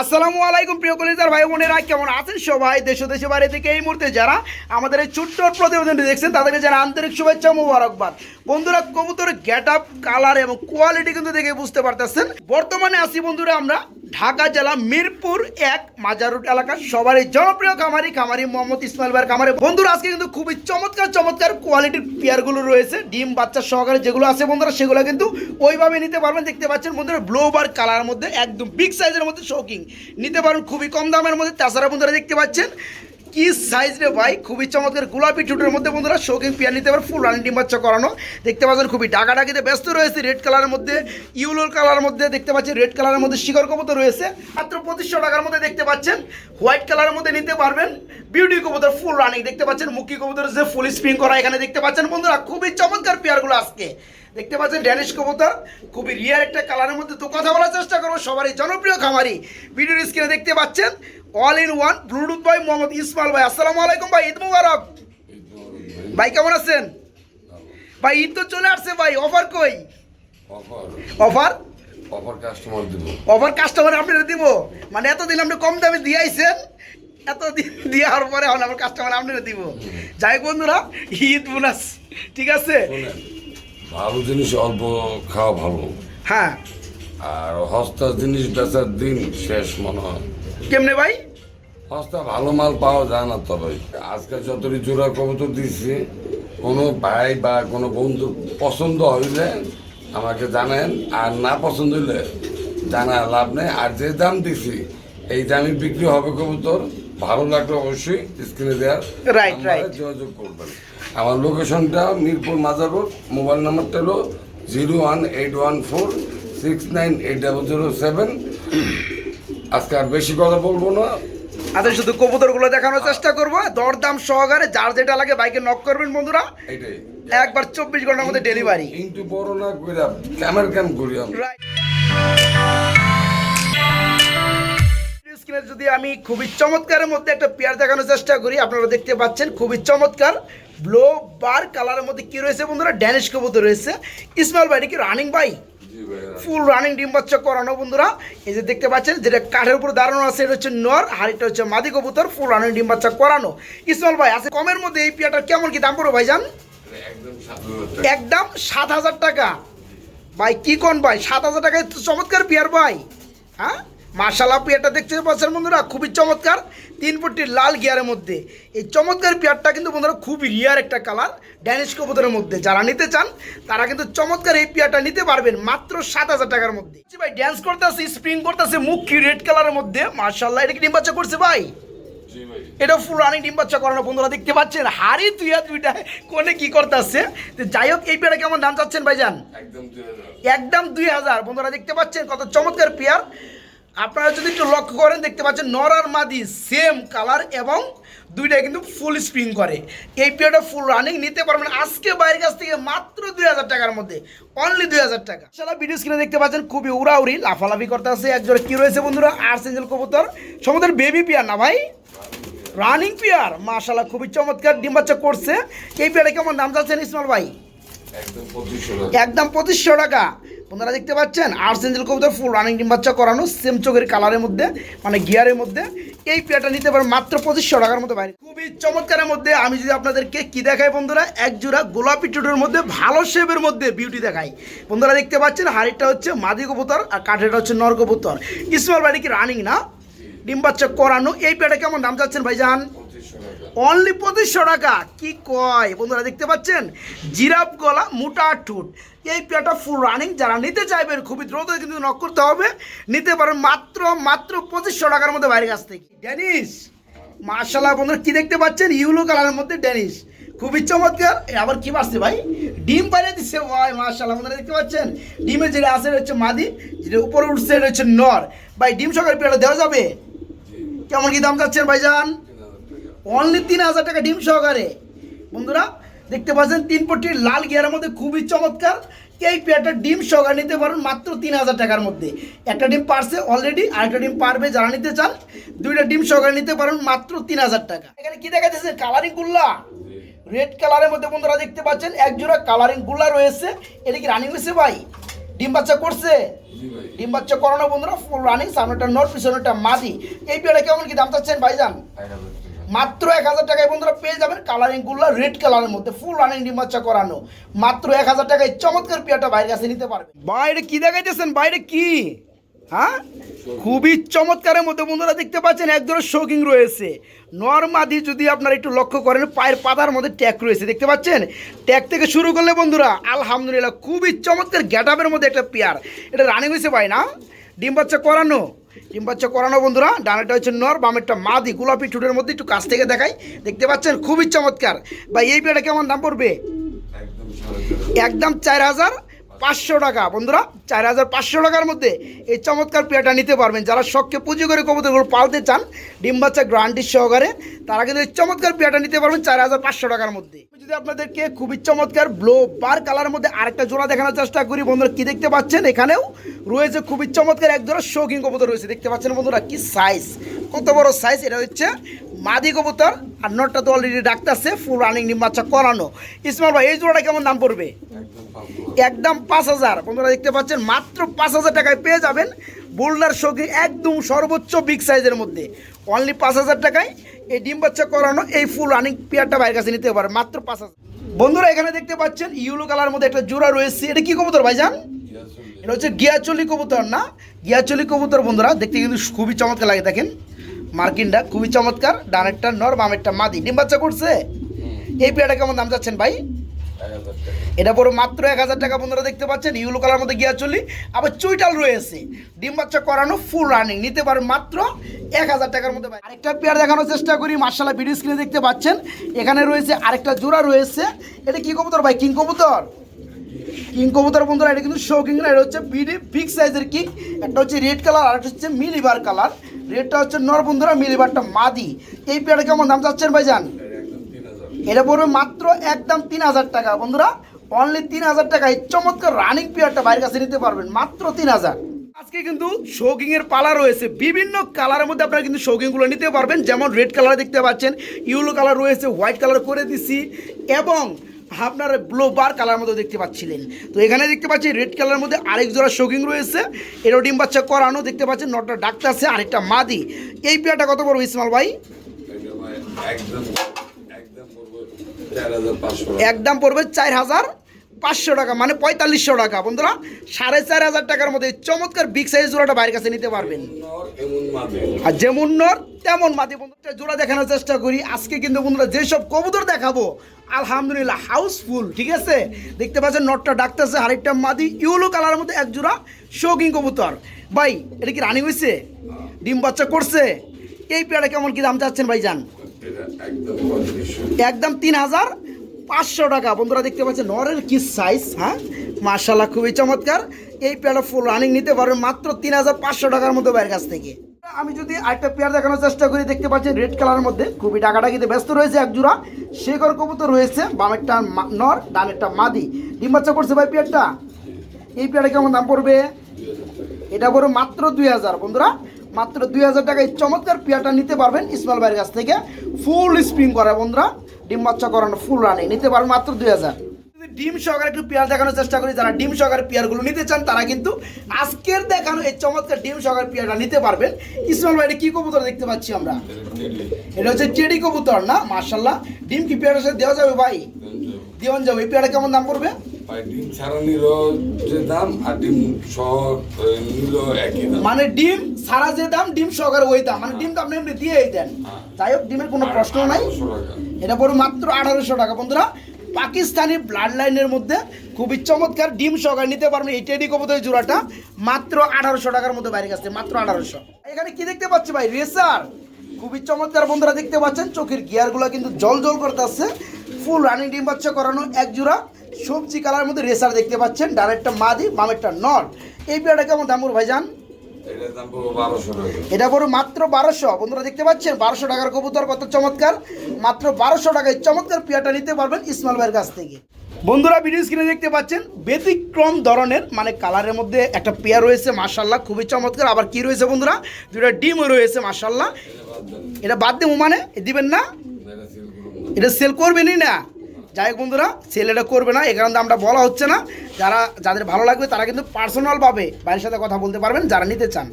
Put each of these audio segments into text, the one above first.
আসসালামু আলাইকুম প্রিয় কলিজার ভাই বোনেরা, কেমন আছেন সবাই? দেশ দেশে বাইরে থেকে এই মুহূর্তে যারা আমাদের এই ছোট্ট প্রতিবেদনটি দেখছেন, তাদেরকে যারা আন্তরিক শুভেচ্ছা মুবারকবাদ। বন্ধুরা, কবুতরের গেট আপ কালার এবং কোয়ালিটি কিন্তু দেখে বুঝতে পারতেছেন। বর্তমানে আসি বন্ধুরা আমরা ঢাকা জেলা মিরপুর এক মাজারুট এলাকার সবারই জনপ্রিয় খামারি খামারি মোহাম্মদ ইসমাইল ভাইয়ের খামারে। বন্ধুরা, আজকে কিন্তু খুবই চমৎকার চমৎকার কোয়ালিটির পেয়ারগুলো রয়েছে, ডিম, বাচ্চা সহকারে যেগুলো আছে বন্ধুরা, সেগুলো কিন্তু ওইভাবে নিতে পারবেন। দেখতে পাচ্ছেন বন্ধুরা ব্লোবার কালার মধ্যে, একদম বিগ সাইজের মধ্যে শৌকিং নিতে পারবেন খুবই কম দামের মধ্যে। তাছাড়া বন্ধুরা, দেখতে পাচ্ছেন কি সাইজ রে ভাই? খুবই চমৎকার গোলাপি টুটের মধ্যে বন্ধুরা শৌকিং পেয়ার নিতে পারেন ফুল রানিং ডিম করানো। দেখতে পাচ্ছেন খুবই ডাকাডাকিতে ব্যস্ত রয়েছে রেড কালারের মধ্যে ইউলোর কালারের মধ্যে দেখতে পাচ্ছেন রেড কালারের মধ্যে শিকড় কবুতর রয়েছে। মাত্র পঁচিশশো টাকার মধ্যে দেখতে পাচ্ছেন হোয়াইট কালারের মধ্যে নিতে পারবেন। বিউটি কবুতর ফুল রানিং দেখতে পাচ্ছেন মুখী কবুতর যে ফুল স্প্রিং করা এখানে দেখতে পাচ্ছেন বন্ধুরা, খুবই চমৎকার পেয়ারগুলো আজকে। দেখতে পাচ্ছেন ড্যানিশ কবুতর, খুবই রিয়ার একটা কালারের মধ্যে তো কথা বলার চেষ্টা করব, সবারই জনপ্রিয় খামারি। ভিডিওর স্ক্রিনে দেখতে পাচ্ছেন অল ইন ওয়ান ব্লুটুথ ভাই মোহাম্মদ ইসমাইল ভাই আসসালামু আলাইকুম ভাই ঈদ মুবারক ভাই কেমন আছেন? ভাই ঈদ তো চলে আসছে ভাই অফার কই? অফার অফার অফার কাস্টমার দিব। অফার কাস্টমার আপনারা দিব? মানে এতদিন আপনি কম দামে দিয়ে আইছেন এতদিন দেওয়ার পরে এখন আমার কাস্টমার আপনারা দিব। যাই বন্ধুরা ঈদ বোনাস ঠিক আছে? ভালো জিনিস অল্প খাওয়া ভালো। হ্যাঁ। আর হস্তা জিনিস বেচার দিন শেষ মনে হয়। কেমনে ভাই? হস্তা ভালো মাল পাওয়া যায় না তবে আজকে যতটি জোড়া কবুতর দিচ্ছি কোনো ভাই বা কোনো বন্ধু পছন্দ হইলে আমাকে জানেন আর না পছন্দ হইলে জানা লাভ নেই। আর যে দাম দিছি এই দামে বিক্রি হবে কবুতর। ভালো লাগলে অবশ্যই স্ক্রিনে দেওয়ার নাম্বারে right. যোগাযোগ করবেন। আমার লোকেশনটা মিরপুর মাজার রোড। মোবাইল নাম্বারটা হলো zero one eight one four six nine eight double zero seven. আজকে আর বেশি কথা বলব না। আচ্ছা শুধু কবুতরগুলো দেখানোর চেষ্টা করব দরদাম সহকারে যার যেটা লাগে বাইকে নক করবেন বন্ধুরা। এইটাই। একবার চব্বিশ ঘণ্টার মধ্যে ডেলিভারি কিন্তু বড় না করে ক্যামের ক্যাম করি স্ক্রিনে যদি আমি খুবই চমৎকারের মধ্যে একটা পেয়ার দেখানোর চেষ্টা করি আপনারা দেখতে পাচ্ছেন খুবই চমৎকার ব্লো বার কালারের মধ্যে কি রয়েছে বন্ধুরা? ড্যানিশ কবুতর রয়েছে। ইসমাইল ভাই কি রানিং ভাই ভাইয়া ফুল রানিং ডিম বাচ্চা করানো বন্ধুরা। এই যে দেখতে পাচ্ছেন যেটা কাঠের উপর দাঁড়ানো আছে এটা হচ্ছে নর আর এটা হচ্ছে মাদি কবুতর ফুল রানিং ডিম বাচ্চা করানো। ইসমাল ভাই আছে কমের মধ্যে এই পেয়ারটা কেমন কি দাম পড়ো ভাইজান? একদম সাত হাজার টাকা। একদম সাত হাজার টাকা। ভাই কি কোন ভাই? সাত হাজার টাকায় চমৎকার পেয়ার ভাই। হ্যাঁ? মার্শাল্লাহ পেয়ারটা দেখতে পাচ্ছেন বন্ধুরা খুবই চমৎকার। তিন ফুটির লাল গিয়ারের মধ্যে। এই চমৎকার পেয়ারটা কিন্তু বন্ধুরা খুবই রিয়ার একটা কালার ড্যানিশ কবুতরের মধ্যে। যারা নিতে চান তারা কিন্তু চমৎকার এই পেয়ারটা নিতে পারবেন মাত্র সাত হাজার টাকার মধ্যে। ভাই ড্যান্স করতেছে স্প্রিং করতেছে মুখ কি রেড কালারের মধ্যে। মার্শাল্লাহ এটা কি ডিম বাচ্চা করছে ভাই? এটা ফুল রানিং ডিম বাচ্চা করানো বন্ধুরা দেখতে পাচ্ছেন? হাড়ি তুই আর দুইটা কোনে কি করতেছে? যাই হোক এই পেয়ারা কেমন দাম চাচ্ছেন ভাইজান? একদম একদম দুই হাজার। বন্ধুরা দেখতে পাচ্ছেন কত চমৎকার পেয়ার। আপনারা যদি একটু লক্ষ্য করেন দেখতে পাচ্ছেন নর আর মাদি সেম কালার এবং দুইটাই কিন্তু ফুল স্প্রিং করে। এই পেয়ারটা ফুল রানিং নিতে পারবেন। আজকে বাইরের কাছ থেকে মাত্র দুই হাজার টাকার মধ্যে। অনলি দুই হাজার টাকা। সারা ভিডিও স্ক্রিনে দেখতে পাচ্ছেন খুবই উড়াউড়ি লাফালাফি করতে আছে একজোড়া কি রয়েছে বন্ধুরা? আর সেঞ্জেল কবুতর। সমুদ্রের বেবি পেয়ার না ভাই? রানিং পেয়ার মাশাল্লাহ খুবই চমৎকার। ডিম বাচ্চা করছে। এই পেয়ারে কেমন দাম চাচ্ছেন ইসমাল ভাই? একদম পঁচিশশো টাকা। আপনারা দেখতে পাচ্ছেন আর সেঞ্জেল কবুতর ফুল রানিং ডিম বাচ্চা করানো সেম চোখের কালারের মধ্যে মানে গিয়ারের মধ্যে। এই পেয়ারটা নিতে পারেন মাত্র পঁচিশশো টাকার মতো বাইরে। খুবই চমৎকারের মধ্যে আমি যদি আপনাদেরকে কি দেখাই বন্ধুরা এক জোড়া গোলাপি টুটোর মধ্যে, ভালো শেপের মধ্যে বিউটি দেখাই। বন্ধুরা দেখতে পাচ্ছেন, হাড়িটা হচ্ছে মাদি কবুতর আর কাঠেরটা হচ্ছে নর কবুতর। স্মল বাড়ি কি রানিং না, ডিম বাচ্চা করানো, এই পেয়ারটা কেমন দাম চাচ্ছেন ভাইজান? অনলি পঁচিশশো টাকা। কি কয়? বন্ধুরা, দেখতে পাচ্ছেন? জিরাফ গলা, মোটা ঠুট। এই পেয়ারটা ফুল রানিং যারা নিতে চাইবেন, খুবই দ্রুত কিন্তু নক করতে হবে। নিতে পারেন মাত্র মাত্র পঁচিশশো টাকার মধ্যে বাইরের কাছ থেকে। ড্যানিস মার্শাল্লাহ বন্ধুরা, কি দেখতে পাচ্ছেন? ইউলো কালারের মধ্যে ড্যানিস খুবই চমৎকার। আবার কি বাড়ছে ভাই? ডিম পাইলে দিচ্ছে ভাই মার্শাল্লাহ বন্ধুরা, দেখতে পাচ্ছেন? ডিমে যেটা আছে হচ্ছে মাদি, যেটা উপরে উঠছে হচ্ছে নর। ভাই, ডিম সকালে পেয়ারটা দেওয়া যাবে? কেমন কি দাম চাচ্ছেন ভাইজান? অনলি তিন হাজার টাকা ডিম সহকারে। বন্ধুরা দেখতে পাচ্ছেন তিন পট্টির লাল গিয়ারের মধ্যে খুবই চমৎকার। এই পেয়ারটা ডিম সহকারে নিতে পারেন মাত্র তিন হাজার টাকার মধ্যে। একটা ডিম পারছে অলরেডি আরেকটা ডিম পারবে যারা নিতে চান। দুইটা ডিম সহকারে নিতে পারেন মাত্র তিন হাজার টাকা। এখানে কি দেখা যাচ্ছে কালারিং গুল্লা রেড কালারের মধ্যে বন্ধুরা দেখতে পাচ্ছেন এক জোড়া কালারিং গুল্লা রয়েছে। এটা কি রানিং হয়েছে ভাই? ডিম বাচ্চা করছে? ডিম বাচ্চা করানো বন্ধুরা ফুল রানিং সামনেটা নট পিছনেটা মাদি। এই পেয়ারা কেমন কি দাম চাচ্ছেন ভাইজান? মাত্র এক হাজার টাকায় বন্ধুরা পেয়ে যাবেন কালারিংগুলো রেড কালারের মধ্যে ফুল রানিং ডিম বাচ্চা করানো। মাত্র এক হাজার টাকায় চমৎকার পেয়ারটা বাইরে কাছে নিতে পারবেন। বাইরে কি দেখাইতেছেন? বাইরে কি? হ্যাঁ? খুবই চমৎকারের মধ্যে বন্ধুরা দেখতে পাচ্ছেন, এক ধরনের শৌকিং রয়েছে। নর্মাদি যদি আপনারা একটু লক্ষ্য করেন, পায়ের পাতার মধ্যে ট্যাগ রয়েছে, দেখতে পাচ্ছেন? ট্যাগ থেকে শুরু করলে বন্ধুরা, আলহামদুলিল্লাহ, খুবই চমৎকার গ্যাটাপের মধ্যে একটা পেয়ার। এটা রানিং হয়েছে ভাই, না? ডিম বাচ্চা করানো? ডিম বাচ্চা করানো বন্ধুরা ডানাটা হচ্ছে নর বামেরটা মাদি। গোলাপি ঠুটের মধ্যে একটু কাছ থেকে দেখাই। দেখতে পাচ্ছেন খুবই চমৎকার। বা এই পেয়ারটা কেমন দাম পড়বে? একদম চার হাজার। পাঁচশো টাকা। বন্ধুরা, চার হাজার পাঁচশো টাকার মধ্যে এই চমৎকার পেয়ারটা নিতে পারবেন। যারা শখকে পুঁজি করে কবুতরগুলো পালতে চান, ডিম বাচ্চা গ্রান্টি সহকারে, তারা কিন্তু এই চমৎকার পেয়ারটা নিতে পারবেন চার হাজার পাঁচশো টাকার মধ্যে। যদি আপনাদেরকে খুবই চমৎকার ব্লো বার কালার মধ্যে আরেকটা জোড়া দেখানোর চেষ্টা করি, বন্ধুরা, কি দেখতে পাচ্ছেন? এখানেও রয়েছে খুবই চমৎকার এক জোড়া শৌখিন কবুতর রয়েছে। দেখতে পাচ্ছেন বন্ধুরা, কি সাইজ কত বড় সাইজ এটা হচ্ছে মাদি কবুতর আর নটটা তো অলরেডি ডাকতেছে ফুল রানিং ডিম বাচ্চা করানো। ইসমাল ভাই এই জোড়াটা কেমন দাম পড়বে? একদম পাঁচ হাজার। বন্ধুরা দেখতে পাচ্ছেন মাত্র পাঁচ হাজার টাকায় পেয়ে যাবেন বোল্ডার শৌখিন একদম সর্বোচ্চ বিগ সাইজের মধ্যে। অনলি পাঁচ হাজার টাকায় এই ডিম বাচ্চা করানো এই ফুল রানিং পেয়ারটা বাইরের কাছে নিতে পারে মাত্র পাঁচ হাজার। বন্ধুরা এখানে দেখতে পাচ্ছেন ইউলো কালার মধ্যে একটা জোড়া রয়েছে। এটা কি কবুতর ভাইজান। এটা হচ্ছে গিয়াচলি কবুতর না? গিয়াচলি কবুতর বন্ধুরা দেখতে কিন্তু খুবই চমৎকার লাগে দেখেন। মার্কিনটা খুবই চমৎকার ডানেরটা নর বামেরটা মাদি। ডিম বাচ্চা করছে? এই পেয়ারটা কেমন দাম চাচ্ছেন ভাই? এটা পরে মাত্র এক হাজার টাকা বন্ধুরা দেখতে পাচ্ছেন ইউলো কালার মধ্যে গিয়া চলি আবার চুইটাল রয়েছে। ডিম বাচ্চা করানো ফুল রানিং নিতে পারেন মাত্র এক হাজার টাকার মধ্যে ভাই। আরেকটা পেয়ার দেখানোর চেষ্টা করি মার্শাল্লাহ ভিডিও স্ক্রিনে দেখতে পাচ্ছেন। এখানে রয়েছে আরেকটা জোড়া রয়েছে। এটা কি কবুতর ভাই? কিং কবুতর? কিং কবুতর বন্ধুরা এটা কিন্তু শো কিং না এটা হচ্ছে বিডি বিগ সাইজের কিং একটা হচ্ছে রেড কালার আর একটা হচ্ছে মিলিবার কালার রেডটা হচ্ছে নর বন্ধুরা, মিলিবারটা মাদি। এই পেয়ারটা কেমন দাম চাচ্ছেন ভাইজান? এটা পড়বে মাত্র একদম তিন হাজার টাকা। বন্ধুরা অনলি তিন হাজার টাকা। এই চমৎকার রানিং পেয়ারটা বাইরের কাছে নিতে পারবেন, মাত্র তিন হাজার। আজকে কিন্তু শৌকিং এর পালা রয়েছে। বিভিন্ন কালারের মধ্যে আপনারা কিন্তু শৌকিংগুলো নিতে পারবেন। যেমন রেড কালার দেখতে পাচ্ছেন ইয়েলো কালার রয়েছে হোয়াইট কালার করে দিছি। এবং আপনার ব্লু বার কালার মধ্যে দেখতে পাচ্ছিলেন। তো এখানে দেখতে পাচ্ছি রেড কালার মধ্যে আরেক জোড়া শৌকিং রয়েছে। এরও ডিম বাচ্চা করানো দেখতে পাচ্ছেন নটা ডাক্তার আছে আরেকটা মাদি। এই পেয়ারটা কত বড় ইসমাল ভাই? একদম একদম পড়বে চার হাজার পাঁচশো টাকা। মানে পঁয়তাল্লিশশো টাকা। বন্ধুরা সাড়ে চার হাজার টাকার মধ্যে চমৎকার বিগ সাইজ জোড়াটা বাইরের কাছে নিতে পারবেন। আর যেমন নর তেমন মাদি। বন্ধুরা জোড়া দেখানোর চেষ্টা করি। আজকে কিন্তু বন্ধুরা যেসব কবুতর দেখাবো আলহামদুলিল্লাহ হাউসফুল ঠিক আছে? দেখতে পাচ্ছেন নটটা ডাকতেছে আরেকটা মাদি ইউলো কালারের মধ্যে এক জোড়া শৌকিং কবুতর। ভাই এটা কি রানিং হয়েছে ডিম বাচ্চা করছে? এই পেয়ারা কেমন কি দাম চাচ্ছেন ভাই যান একদম তিন হাজার পাঁচশো টাকা। বন্ধুরা দেখতে পাচ্ছেন, নরের কি সাইজ হ্যাঁ? মার্শাল্লাহ খুবই চমৎকার। এই পেয়ারটা ফুল রানিং নিতে পারবেন মাত্র তিন হাজার পাঁচশো টাকার মধ্যে বাইরের কাছ থেকে। আমি যদি আরেকটা পেয়ার দেখানোর চেষ্টা করি, দেখতে পাচ্ছি রেড কালারের মধ্যে। খুবই ডাকাডাকিতে ব্যস্ত রয়েছে এক জোড়া শেখর কবুতর রয়েছে, বামেরটা নর, ডানেরটা মাদি। ডিম বাচ্চা করছে ভাই পেয়ারটা এই পেয়ারটা কেমন দাম পড়বে? এটা পড়বে মাত্র দুই হাজার, বন্ধুরা। মাত্র দুই হাজার টাকায় চমৎকার পেয়ারটা নিতে পারবেন ইসমাইল ভাইয়ের কাছ থেকে। ফুল স্প্রিং করা বন্ধুরা। ডিম বাচ্চা করানো ফুল রানে নিতে পারবেন মাত্র দুই হাজার। ডিম সহকারে একটু পেয়ার দেখানোর চেষ্টা করি, যারা ডিম সহকারে পেয়ারগুলো নিতে চান, তারা কিন্তু আজকের দেখানো এই চমৎকার ডিম সহকারে পেয়ারটা নিতে পারবেন। ইসমাইল ভাই কি কবুতর দেখতে পাচ্ছি আমরা? এটা হচ্ছে টেডি কবুতর না? মার্শাল্লাহ ডিম কি পেয়ারের সাথে দেওয়া যাবে ভাই? দেওয়ান যাবে। এই পেয়ারটা কেমন দাম পড়বে? ডিম ছাড়া নিল যে দাম আর ডিম সহ নিল একই দাম। মানে ডিম সারা যে দাম ডিম সহকারে ওই দাম। মানে ডিম তো আপনি এমনি দিয়েই দেন। যাই হোক ডিমের কোনো প্রশ্ন নাই। এটা পড়বে মাত্র আঠারোশো টাকা। বন্ধুরা পাকিস্তানি ব্লাড লাইনের মধ্যে খুবই চমৎকার ডিম সহকারে নিতে পারবেন এই টেডি কবুতরের জোড়াটা। মাত্র আঠারোশো টাকার মধ্যে বাইরে গেছে মাত্র আঠারোশো এখানে কি দেখতে পাচ্ছি ভাই? রেসার। খুবই চমৎকার বন্ধুরা দেখতে পাচ্ছেন। চোখের গিয়ারগুলো কিন্তু জল জল করতেছে। ফুল রানিং ডিম বাচ্চা করানো এক জোড়া। সবজি কালার মধ্যে রেসার দেখতে পাচ্ছেন ডানেরটা মাদি বামেরটা নর এই পেয়ারটা কেমন দামুর ভাইজান? দাম পড়বে বারোশো এটা পড়বে মাত্র বারোশো। বন্ধুরা দেখতে পাচ্ছেন বারোশো টাকার কবুতর কত চমৎকার। মাত্র বারোশো টাকায় চমৎকার পেয়ারটা নিতে পারবেন ইসমাইল ভাইয়ের কাছ থেকে। বন্ধুরা ভিডিও স্ক্রিনে দেখতে পাচ্ছেন ব্যতিক্রম ধরনের মানে কালারের মধ্যে একটা পেয়ার রয়েছে মার্শাল্লাহ খুবই চমৎকার। আবার কি রয়েছে বন্ধুরা? দুটা ডিমও রয়েছে মার্শাল্লাহ এটা বাদ দেবো মানে দিবেন না? এটা সেল করবেনই না। যাই হোক বন্ধুরা ছেলেটা করবে না এই কারণে আমরা বলা হচ্ছে না। যারা, যাদের ভালো লাগবে, তারা কিন্তু পার্সোনাল ভাবে ভাইয়ের সাথে কথা বলতে পারবেন, যারা নিতে চান।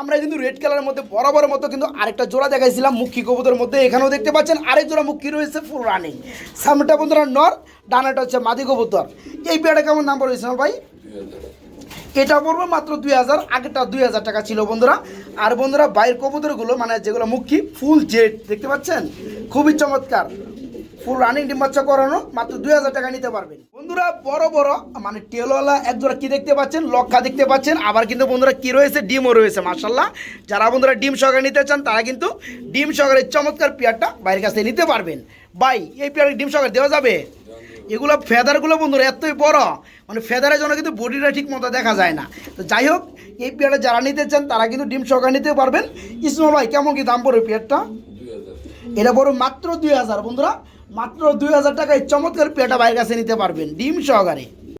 আমরা কিন্তু রেড কালারের মধ্যে বরাবরের মতো কিন্তু আরেকটা জোড়া দেখাইছিলাম, মুখী কবুতরের মধ্যে, এখানেও দেখতে পাচ্ছেন, আরেক জোড়া মুখী রয়েছে ফুল রানিং সামনেটা বন্ধুরা নর ডানাটা হচ্ছে মাদি কবুতর। এই পেয়ারটা কেমন নাম পড়েছে ভাই? এটা পড়বে মাত্র দুই হাজার, আগেরটা দুই হাজার টাকা ছিল বন্ধুরা। আর বন্ধুরা, বাইরের কবুতরগুলো মানে যেগুলো মুখী ফুল জেড দেখতে পাচ্ছেন? খুবই চমৎকার। ফুল রানিং ডিম বাচ্চা করানো মাত্র দুই হাজার টাকা নিতে পারবেন। বন্ধুরা বড় বড় মানে টেলওয়ালা একজোড়া কি দেখতে পাচ্ছেন? লক্ষা দেখতে পাচ্ছেন। আবার কিন্তু বন্ধুরা কি রয়েছে? ডিমও রয়েছে মার্শাল্লাহ যারা বন্ধুরা ডিম সহকারে নিতে চান তারা কিন্তু ডিম সহকারে চমৎকার পেয়ারটা বাইরের কাছ থেকে নিতে পারবেন। বাই এই পেয়ারে ডিম সহকারে দেওয়া যাবে? এগুলো ফেদারগুলো বন্ধুরা এতই বড় মানে ফেদারের জন্য কিন্তু বডিটা ঠিক মতো দেখা যায় না। তো যাই হোক এই পেয়ারটা যারা নিতে চান তারা কিন্তু ডিম সহকারে নিতে পারবেন। ইসমল ভাই কেমন কি দাম পড়বে পেয়ারটা? এটা বড় মাত্র দুই হাজার বন্ধুরা। মাত্র দুই হাজার টাকায় চমৎকার পেটা বাইক কাছে নিতে পারবেন। ডিম সহকারে।